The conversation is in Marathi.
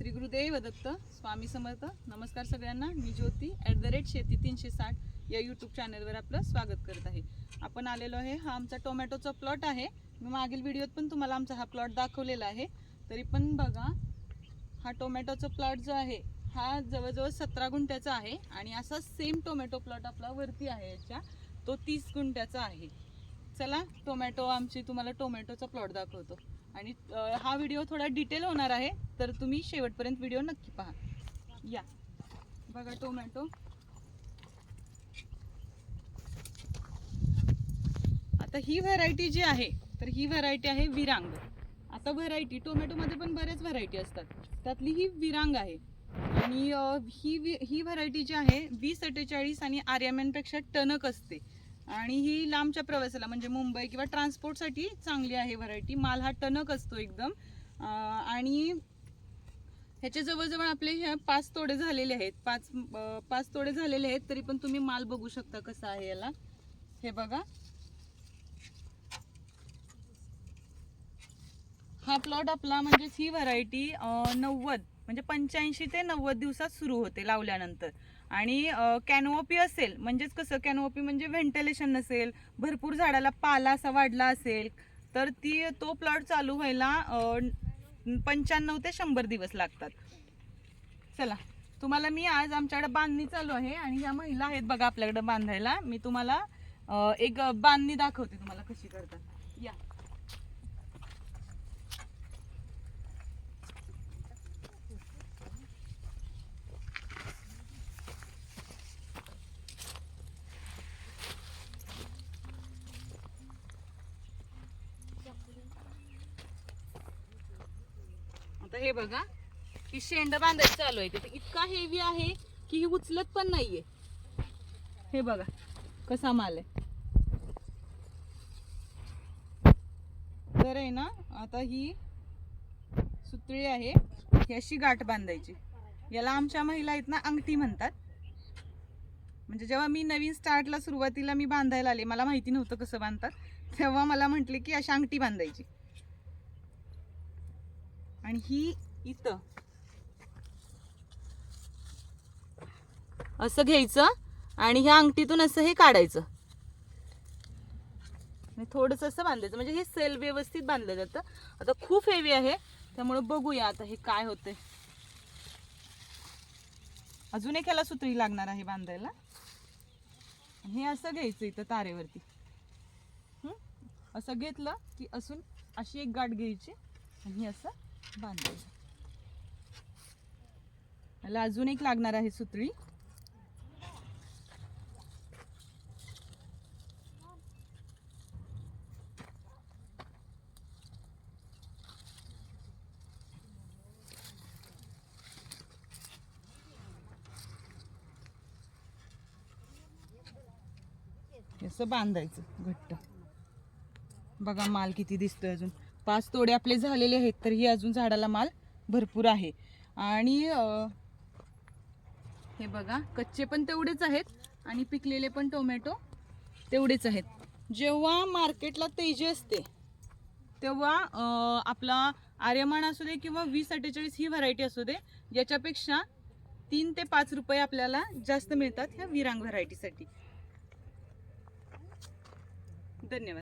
श्री गुरुदेव दत्त स्वामी समर्थ. नमस्कार सगळ्यांना. मी ज्योती ॲट द रेट शेती तीनशे साठ या यूट्यूब चॅनलवर आपलं स्वागत करत आहे. आपण आलेलो आहे हा आमचा टोमॅटोचा प्लॉट आहे. मी मागील व्हिडिओत पण तुम्हाला आमचा हा प्लॉट दाखवलेला आहे. तरी पण बघा हा टोमॅटोचा प्लॉट जो आहे हा जवळजवळ सतरा गुंठ्याचा आहे आणि असा सेम टोमॅटो प्लॉट आपला वरती आहे याच्या. तो तीस गुंठ्याचा आहे. चला टोमॅटो आमची तुम्हाला टोमॅटोचा प्लॉट दाखवतो. आणि हा व्हिडिओ थोडा डिटेल होणार आहे तर तुम्ही शेवटपर्यंत व्हिडिओ नक्की पहा. या. बघा टोमॅटो. आता ही व्हरायटी जी आहे तर ही व्हरायटी आहे विरांग. आता व्हरायटी टोमॅटोमध्ये पण बऱ्याच व्हरायटी असतात. त्यातली ही विरांग आहे. आणि ही ही व्हरायटी जी आहे वीस अठ्ठेचाळीस आणि आर्यामॅनपेक्षा टनक टणक असते. आणि ही लांबच्या प्रवासाला म्हणजे मुंबई किंवा ट्रान्सपोर्टसाठी चांगली आहे व्हरायटी माल हा टणक असतो एकदम. आणि ह्याच्या जवळजवळ आपले ह्या पाच तोडे झालेले आहेत. पाच पाच तोडे झालेले आहेत तरी पण तुम्ही माल बघू शकता कसा आहे याला. हे बघा. हा प्लॉट आपला म्हणजेच ही व्हरायटी नव्वद म्हणजे पंच्याऐंशी ते नव्वद दिवसात सुरू होते लावल्यानंतर. आणि कॅनोपी असेल म्हणजेच कसं? कॅनोपी म्हणजे व्हेंटिलेशन नसेल भरपूर झाडाला पाला असा वाढला असेल तर ती तो प्लॉट चालू व्हायला पंच्याण्णव ते शंभर दिवस लागतात. चला तुम्हाला मी आज आमच्याकडे बांधणी चालू आहे आणि ह्या महिला आहेत बघा आपल्याकडे बांधायला. मी तुम्हाला एक बांधणी दाखवते तुम्हाला कशी करतात. या. आता हे बघा ही शेंड बांधायचं चालू आहे. तिथे इतका हेवी आहे की ही उचलत पण नाहीये. हे बघा कसा माल आहे. तर आहे ना आता ही सुतळी आहे. ही अशी गाठ बांधायची. याला आमच्या महिला आहेत ना अंगठी म्हणतात. म्हणजे जेव्हा मी नवीन स्टार्टला सुरुवातीला मी बांधायला आले मला माहिती नव्हतं कसं बांधतात तेव्हा मला म्हटले की अशी अंगठी बांधायची. आणि ही इथं. असं घ्यायचं आणि ह्या अंगठीतून असं हे काढायचं. आणि थोडंसं असं बांधायचं. म्हणजे हे सेल व्यवस्थित बांधलं जातं. आता खूप हेवी आहे. त्यामुळे बघूया आता हे काय होतंय. अजून एक याला सुतळी लागणार आहे बांधायला. हे असं घ्यायचं इथं तारेवरती. असं घेतलं की असून अशी एक गाठ घ्यायची. आणि असं बांधायचं. अजून एक लागणार आहे सुतळी. असं बांधायचं घट्ट. बघा माल किती दिसतोय अजून. पाच तोडे आपले झालेले आहेत तर ही अजून झाडाला माल भरपूर आहे. आणि हे बघा कच्चे पण तेवढेच आहेत आणि पिकलेले पण टोमॅटो तेवढेच आहेत. जेव्हा मार्केटला तेजी असते तेव्हा आपला आर्यमान असू दे किंवा वीस अठ्ठेचाळीस ही व्हरायटी असू दे याच्यापेक्षा तीन ते पाच रुपये आपल्याला जास्त मिळतात ह्या विरांग व्हरायटीसाठी धन्यवाद.